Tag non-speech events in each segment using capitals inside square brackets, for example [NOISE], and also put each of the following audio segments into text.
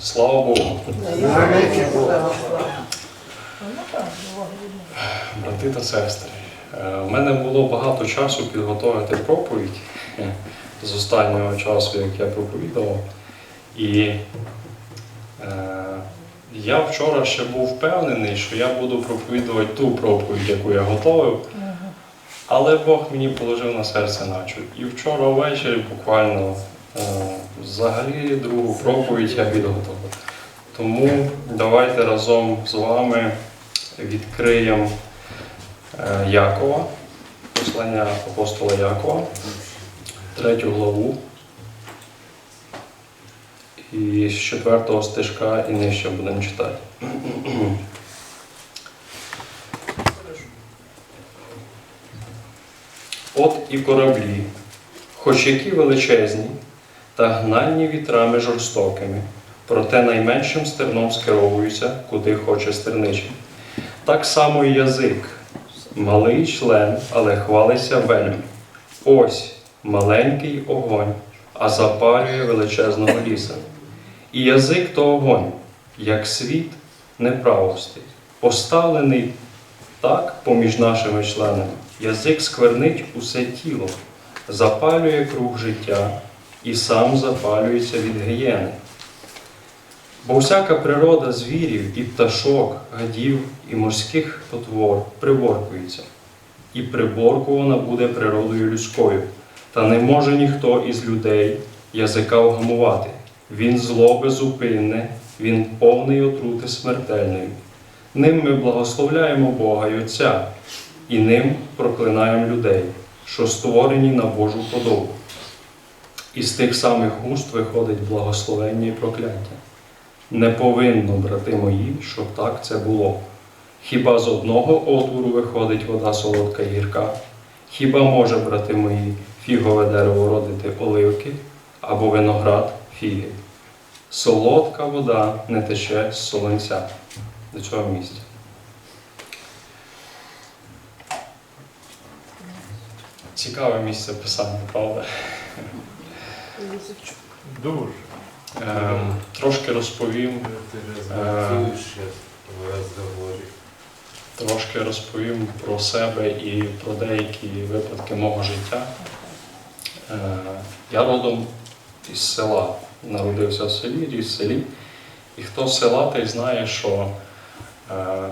Слава Богу. Брати та сестри, е, у мене було багато часу підготувати проповідь е, з останнього часу, як я проповідував. І е, я вчора ще був впевнений, що я буду проповідувати ту проповідь, яку я готовив. Але Бог мені положив на серце наче. І вчора ввечері буквально взагалі другу проповідь я підготував. Тому давайте разом з вами відкриємо е, Якова, послання апостола Якова, третю главу. І з четвертого стежка і нижче будемо читати. От і кораблі, хоч які величезні, та гнанні вітрами жорстокими, проте найменшим стерном скеровуються, куди хоче стерничий. Так само і язик, малий член, але хвалиться вельми. Ось маленький огонь, а запалює величезного ліса. І язик то огонь, як світ неправостей, поставлений так поміж нашими членами. Язик сквернить усе тіло, запалює круг життя і сам запалюється від гієни. Бо всяка природа звірів і пташок, гадів і морських потвор приборкується, і приборкувана буде природою людською, та не може ніхто із людей язика вгамувати. Він зло безупинне, він повний отрути смертельної. Ним ми благословляємо Бога і Отця, і ним проклинаємо людей, що створені на Божу подобу. І з тих самих уст виходить благословення і прокляття. Не повинно, брати мої, щоб так це було. Хіба з одного отвору виходить вода солодка гірка? Хіба може, брати мої, фігове дерево родити оливки або виноград фіги? Солодка вода не тече з солонця до цього місця. Цікаве місце писання, правда? Дуже. Ем, трошки розповім, разговоре. трошки розповім про себе і про деякі випадки мого життя. Е, я родом із села, народився в селі, ріс в селі. І хто з села, той знає, що е,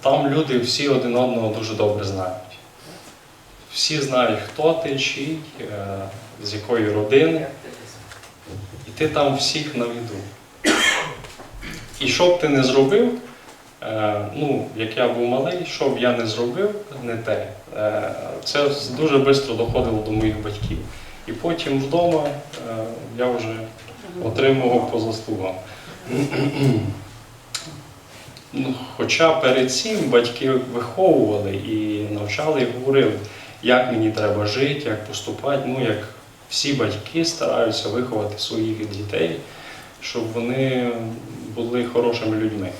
там люди всі один одного дуже добре знають. Всі знають, хто ти, чий, е, з якої родини. І ти там всіх на виду. І що б ти не зробив, е, ну, як я був малий, що б я не зробив, не те. Е, це дуже швидко доходило до моїх батьків. І потім вдома е, я вже отримував по заслугам. Ну, хоча перед цим батьки виховували і навчали і говорили, як мені треба жити, як поступати, ну як всі батьки стараються виховати своїх дітей, щоб вони були хорошими людьми.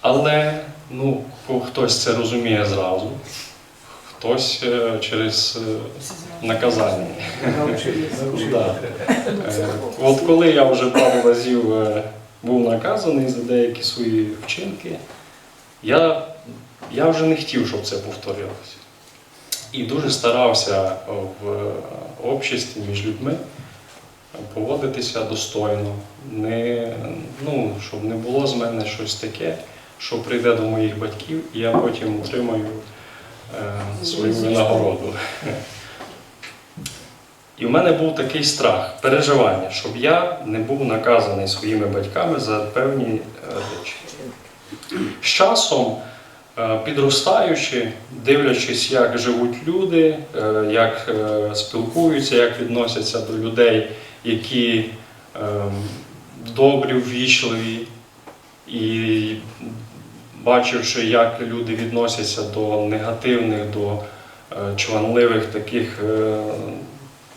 Але ну, хтось це розуміє зразу, хтось е, через е, наказання. Е, От коли я вже пару разів був наказаний за деякі свої вчинки, я, я вже не хотів, щоб це повторилося. І дуже старався в обществі між людьми поводитися достойно, не, ну, щоб не було з мене щось таке, що прийде до моїх батьків, і я потім отримаю е, свою винагороду. І в мене був такий страх, переживання, щоб я не був наказаний своїми батьками за певні е, речі. З часом, е, підростаючи, дивлячись, як живуть люди, е, як е, спілкуються, як відносяться до людей, які е, добрі, ввічливі, і бачивши, як люди відносяться до негативних, до е, чванливих таких е,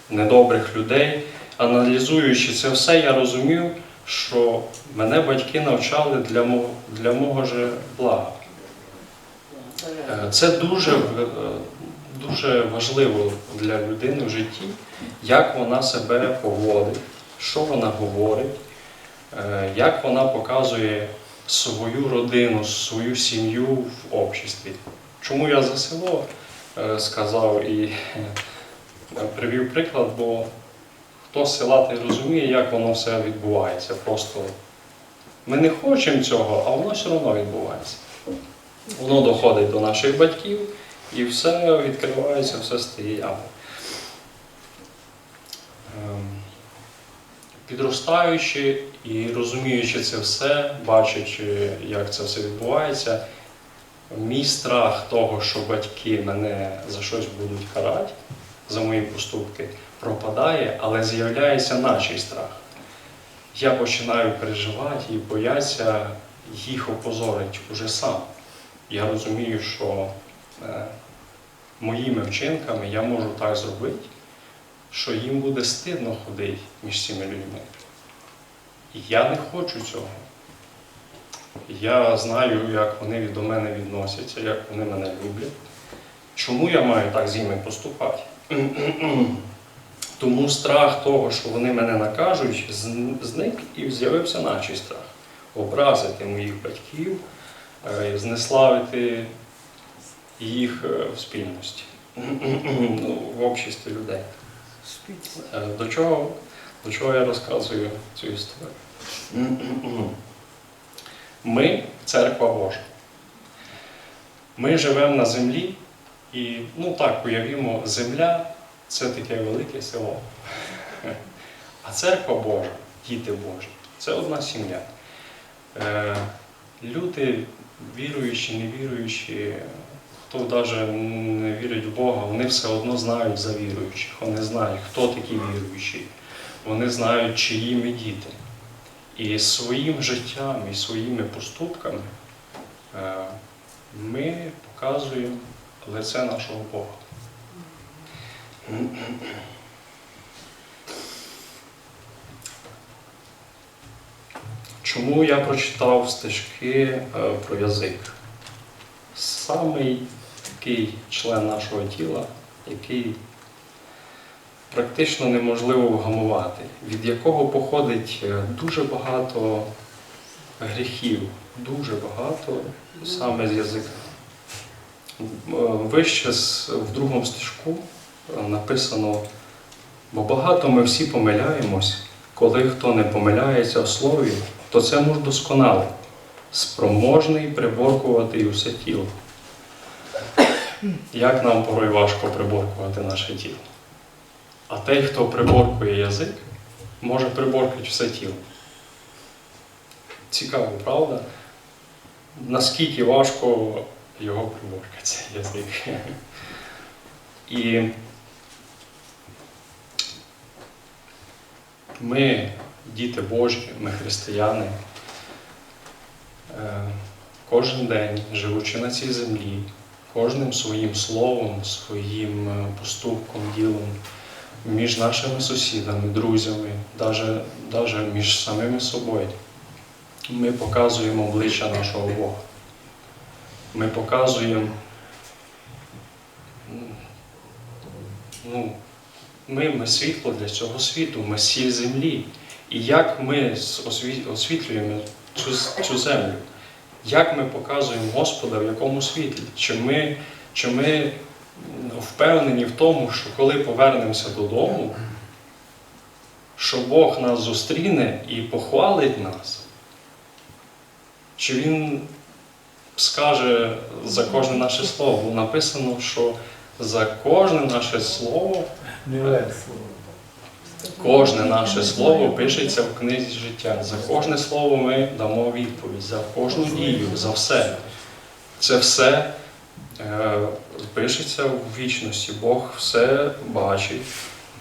недобрих людей, аналізуючи це все, я розумів, що мене батьки навчали для мого, для мого же блага. Е, Це дуже, е, дуже важливо для людини в житті, як вона себе поводить, що вона говорить, е, як вона показує свою родину, свою сім'ю в обществі. Чому я за село сказав і привів приклад, бо хто з села ти розуміє, як воно все відбувається. Просто ми не хочемо цього, а воно все одно відбувається. Воно доходить до наших батьків і все відкривається, все стає явно. Ем, Підростаючи і розуміючи це все, бачачи, як це все відбувається, мій страх того, що батьки мене за щось будуть карати за мої поступки, пропадає, але з'являється начий страх. Я починаю переживати і боятися їх опозорити уже сам. Я розумію, що е, моїми вчинками я можу так зробити, що їм буде стидно ходити між цими людьми. Я не хочу цього. Я знаю, як вони до мене відносяться, як вони мене люблять. Чому я маю так з ними поступати? [CLEARS THROAT] Тому страх того, що вони мене накажуть, зник і з'явився начий страх. Образити моїх батьків, знеславити їх е, в спільності, ну, в обществі людей. Е, До чого, до чого я розказую цю історію? Ми церква Божа. Ми живемо на землі, і, ну так, уявімо, земля це таке велике село. А церква Божа, діти Божі, це одна сім'я. Е, люди, віруючі, невіруючі, хто навіть не вірить в Бога, вони все одно знають за віруючих. Вони знають, хто такі віруючі. Вони знають, чиї ми діти. І своїм життям і своїми поступками е, ми показуємо лице нашого Бога. Чому я прочитав стежки е, про язик? Самий такий член нашого тіла, який практично неможливо вгамувати, від якого походить е, дуже багато гріхів, дуже багато саме з язика. Е, Вище в другому стежку написано, бо багато ми всі помиляємось, коли хто не помиляється в слові, то це муж досконалий, спроможний приборкувати і усе тіло. Як нам порой важко приборкувати наше тіло? А той, хто приборкує язик, може приборкати все тіло. Цікаво, правда? Наскільки важко його приборкати, цей язик. І ми, діти Божі, ми християни, е, кожен день, живучи на цій землі, кожним своїм словом, своїм е, поступком, ділом, між нашими сусідами, друзями, навіть між самими собою, ми показуємо обличчя нашого Бога. Ми показуємо, ну, ми, ми світло для цього світу, ми сіль землі. І як ми освітлюємо цю, цю землю? Як ми показуємо Господа в якому світлі? Чи ми, чи ми впевнені в тому, що коли повернемося додому, що Бог нас зустріне і похвалить нас? Чи Він скаже за кожне наше слово? Написано, що за кожне наше слово Миле слово. Кожне наше слово пишеться в книзі життя. За кожне слово ми дамо відповідь, за кожну дію, за все. Це все е, пишеться в вічності. Бог все бачить.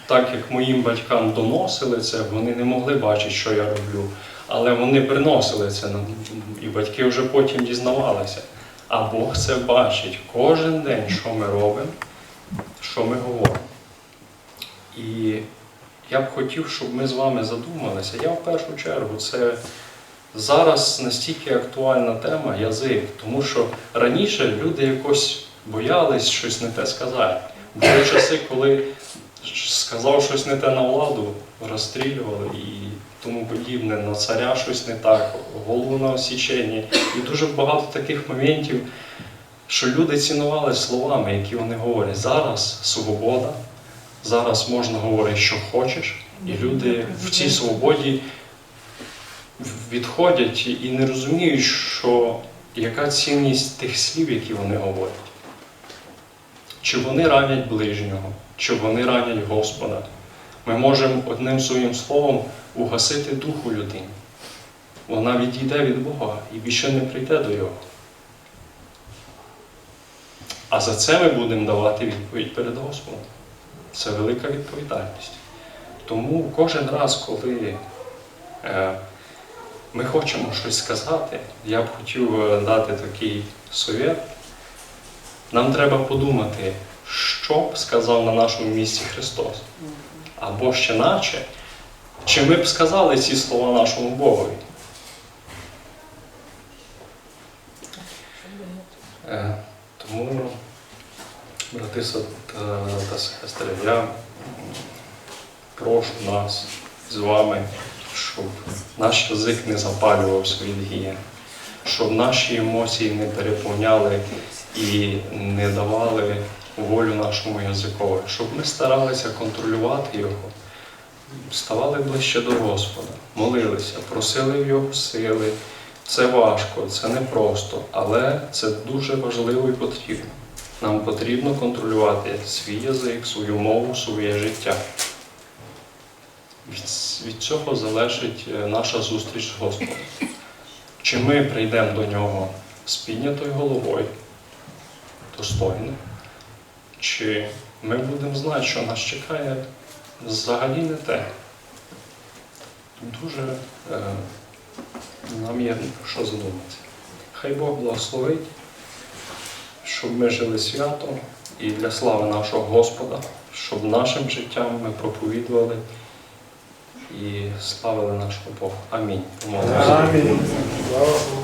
Так як моїм батькам доносили це, вони не могли бачити, що я роблю. Але вони приносили це, і батьки вже потім дізнавалися. А Бог це бачить кожен день, що ми робимо, що ми говоримо. І я б хотів, щоб ми з вами задумалися. Я в першу чергу це зараз настільки актуальна тема язик, тому що раніше люди якось боялись щось не те сказати. Були часи, коли сказав щось не те на владу, розстрілювали і тому подібне, на царя щось не так, голову на осічення. І дуже багато таких моментів, що люди цінували словами, які вони говорять. Зараз свобода, зараз можна говорити, що хочеш, і люди в цій свободі відходять і не розуміють, що яка цінність тих слів, які вони говорять. Чи вони ранять ближнього, чи вони ранять Господа. Ми можемо одним своїм словом угасити духу людини. Вона відійде від Бога і більше не прийде до Його. А за це ми будемо давати відповідь перед Господом. Це велика відповідальність. Тому кожен раз, коли е, ми хочемо щось сказати, я б хотів е, дати такий совет. Нам треба подумати, що б сказав на нашому місці Христос. Або ще наче, чи ми б сказали ці слова нашому Богові. Е, Тому, брати са- та, та сестри, я прошу нас з вами, щоб наш язик не запалювався від гієн, щоб наші емоції не переповняли і не давали волю нашому язикові, щоб ми старалися контролювати його, ставали ближче до Господа, молилися, просили в Його сили. Це важко, це непросто, але це дуже важливо і потрібно. Нам потрібно контролювати свій язик, свою мову, своє життя. Від, цього залежить е, наша зустріч з Господом. Чи ми прийдемо до нього з піднятою головою, достойно, чи ми будемо знати, що нас чекає взагалі не те. Дуже е, нам є що задуматися. Хай Бог благословить, щоб ми жили свято і для слави нашого Господа, щоб нашим життям ми проповідували і славили нашого Бога. Амінь. Амінь. Слава Богу.